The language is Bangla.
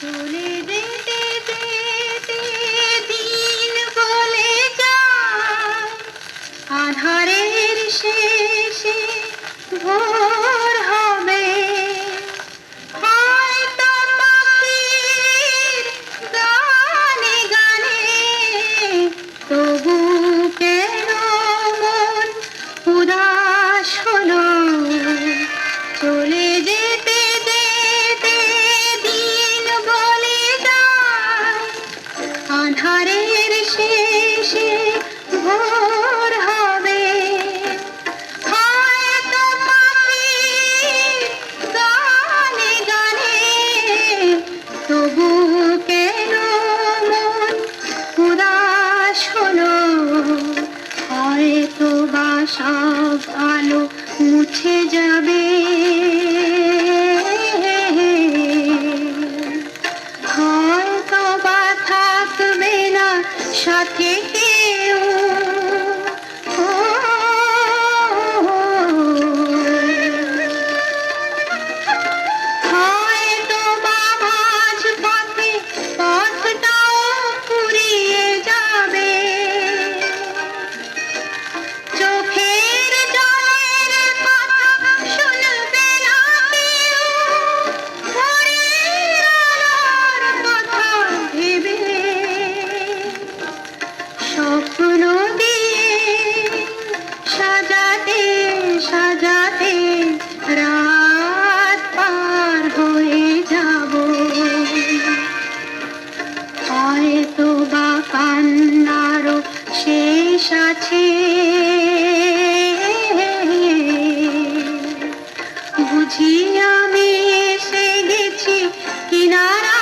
চলে বলে আধারের শেষে ভোর हमारे সাথে যাব। হয়তো বা কান্নারও শেষ আছে। বুঝি আমি এসে গেছি কিনারা